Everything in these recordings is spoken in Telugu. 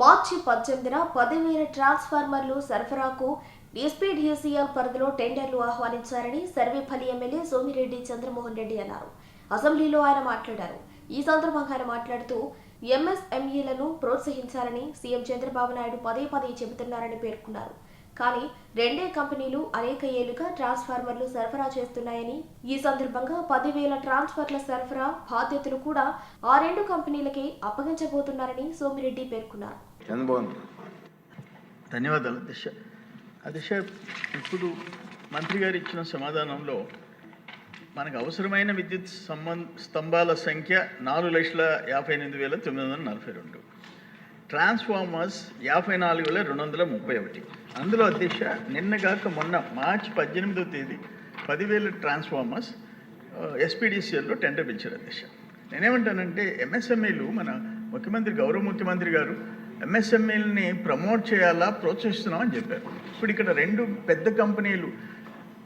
మార్చి పద్దెనిమిదిన పదివేల ట్రాన్స్ఫార్మర్లు సరఫరాకు ఎస్పీడీసీఎల్ పరిధిలో టెండర్లు ఆహ్వానించారని సర్వేపల్లి ఎమ్మెల్యే సోమిరెడ్డి చంద్రమోహన్ రెడ్డి అన్నారు. అసెంబ్లీలో ఆయన మాట్లాడారు. ఈ సందర్భంగా ఆయన మాట్లాడుతూ ఎంఎస్ఎంఈలను ప్రోత్సహించాలని సీఎం చంద్రబాబు నాయుడు పదే పదే చెబుతున్నారని పేర్కొన్నారు. కానీ రెండే కంపెనీలు అనేక ఏళ్ళుగా ట్రాన్స్ఫార్మర్లు సరఫరా చేస్తున్నాయని ఈ సందర్భంగా పదివేల ట్రాన్స్ఫర్ల సరఫరా బాధ్యతలు కూడా ఆ రెండు కంపెనీలకే అప్పగించబోతున్నారని సోమిరెడ్డి పేర్కొన్నారు. ధన్యవాదాలు దిశ ఆ దిశ ఇప్పుడు మంత్రి గారు ఇచ్చిన సమాధానంలో మనకు అవసరమైన విద్యుత్ సంబం స్తంభాల సంఖ్య నాలుగు లక్షల యాభై ఎనిమిది వేల తొమ్మిది వందల నలభై రెండు. ట్రాన్స్ఫార్మర్స్ యాభై నాలుగు వేల రెండు వందల ముప్పై ఒకటి. అందులో అధ్యక్ష నిన్నగాక మొన్న మార్చి పద్దెనిమిదో తేదీ పదివేల ట్రాన్స్ఫార్మర్స్ ఎస్పీడీసీఎల్లో టెండర్ పిలిచారు అధ్యక్ష. నేనేమంటానంటే ఎంఎస్ఎంఈలు మన ముఖ్యమంత్రి గౌరవ ముఖ్యమంత్రి గారు ఎంఎస్ఎంఈలని ప్రమోట్ చేయాలా ప్రోత్సహిస్తున్నామని చెప్పారు. ఇప్పుడు ఇక్కడ రెండు పెద్ద కంపెనీలు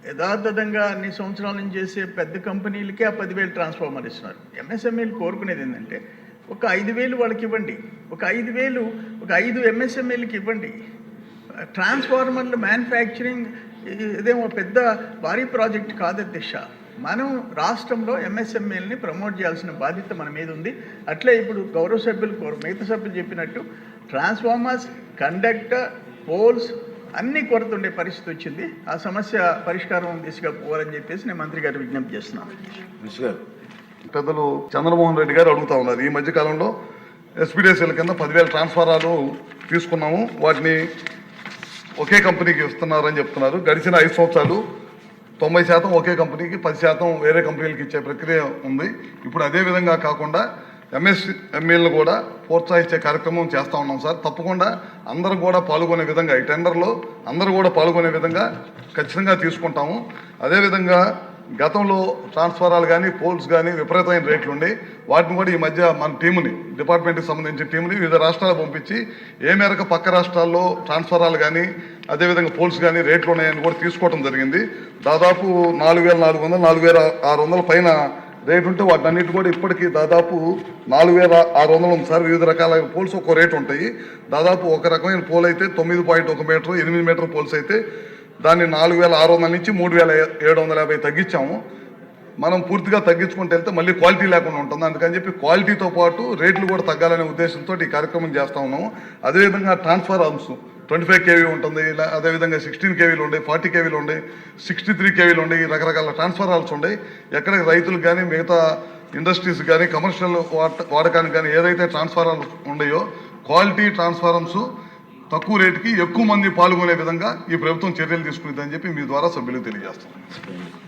యథాతథంగా అన్ని సంవత్సరాల నుంచి చేసే పెద్ద కంపెనీలకే ఆ పదివేలు ట్రాన్స్ఫార్మర్ ఇస్తున్నారు. ఎంఎస్ఎంఈలు కోరుకునేది ఏంటంటే ఒక ఐదు వేలు వాళ్ళకి ఇవ్వండి. ఒక ఐదు వేలు ఒక ఐదు ఎంఎస్ఎంఈలకి ఇవ్వండి. ట్రాన్స్ఫార్మర్లు మ్యానుఫ్యాక్చరింగ్ ఇదేమో పెద్ద భారీ ప్రాజెక్ట్ కాదు దిశ మనం రాష్ట్రంలో ఎంఎస్ఎంఏల్ని ప్రమోట్ చేయాల్సిన బాధ్యత మన మీద ఉంది. అట్లే ఇప్పుడు గౌరవ సభ్యులు కోరు మిగతా సభ్యులు చెప్పినట్టు ట్రాన్స్ఫార్మర్స్ కండక్టర్ పోల్స్ అన్ని కొరత ఉండే పరిస్థితి వచ్చింది. ఆ సమస్య పరిష్కారం దిశగా పోవాలని చెప్పేసి నేను మంత్రి గారు విజ్ఞప్తి చేస్తున్నాను. పెద్దలు చంద్రమోహన్ రెడ్డి గారు అడుగుతా ఉన్నారు. ఈ మధ్య కాలంలో ఎస్పీడీసీల కింద పదివేల ట్రాన్స్ఫారాలు తీసుకున్నాము. వాటిని ఒకే కంపెనీకి ఇస్తున్నారని చెప్తున్నారు. గడిచిన ఐదు సంవత్సరాలు తొంభై శాతం ఒకే కంపెనీకి పది శాతం వేరే కంపెనీలకు ఇచ్చే ప్రక్రియ ఉంది. ఇప్పుడు అదే విధంగా కాకుండా ఎంఎస్ ఎంఏలను కూడా ప్రోత్సహించే కార్యక్రమం చేస్తూ ఉన్నాం సార్. తప్పకుండా అందరూ కూడా పాల్గొనే విధంగా ఈ టెండర్లో అందరూ కూడా పాల్గొనే విధంగా ఖచ్చితంగా తీసుకుంటాము. అదేవిధంగా గతంలో ట్రాన్స్ఫారాలు కానీ పోల్స్ కానీ విపరీతమైన రేట్లు ఉండి వాటిని కూడా ఈ మధ్య మన టీముని డిపార్ట్మెంట్కి సంబంధించిన టీముని వివిధ రాష్ట్రాలకు పంపించి ఏ మేరకు పక్క రాష్ట్రాల్లో ట్రాన్స్ఫారాలు కానీ అదేవిధంగా పోల్స్ కానీ రేట్లు ఉన్నాయని కూడా తీసుకోవడం జరిగింది. దాదాపు నాలుగు వేల నాలుగు వందలు నాలుగు వేల ఆరు వందల పైన రేట్ ఉంటే వాటి అన్నిటి కూడా ఇప్పటికీ దాదాపు నాలుగు వేల ఆరు వందలు ఉంది సార్ వివిధ రకాల పోల్స్ ఒక్కో రేట్ ఉంటాయి. దాదాపు ఒక రకమైన పోల్ అయితే తొమ్మిది పాయింట్ ఒక మీటర్ ఎనిమిది మీటర్ పోల్స్ అయితే దాన్ని నాలుగు వేల ఆరు వందల నుంచి మూడు వేల ఏడు వందల యాభై తగ్గించాము. మనం పూర్తిగా తగ్గించుకుంటూ వెళ్తే మళ్ళీ క్వాలిటీ లేకుండా ఉంటుంది. అందుకని చెప్పి క్వాలిటీతో పాటు రేట్లు కూడా తగ్గాలనే ఉద్దేశంతో ఈ కార్యక్రమం చేస్తూ ఉన్నాము. అదేవిధంగా transformers twenty five KV ఉంటుంది. ఇలా అదేవిధంగా సిక్స్టీన్ కేవీలు ఉండే ఫార్టీ కేవీలు ఉండే సిక్స్టీ త్రీ కేవీలు ఉండే రకరకాల ట్రాన్స్ఫర్ ఆల్స్ ఉండే. ఎక్కడ రైతులకు కానీ మిగతా ఇండస్ట్రీస్ కానీ కమర్షియల్ వాడకానికి కానీ ఏదైతే ట్రాన్స్ఫారాలు ఉన్నాయో క్వాలిటీ ట్రాన్స్ఫార్మ్స్ తక్కువ రేటుకి ఎక్కువ మంది పాల్గొనే విధంగా ఈ ప్రభుత్వం చర్యలు తీసుకునేదని చెప్పి మీ ద్వారా సభ్యులకు తెలియజేస్తున్నాను.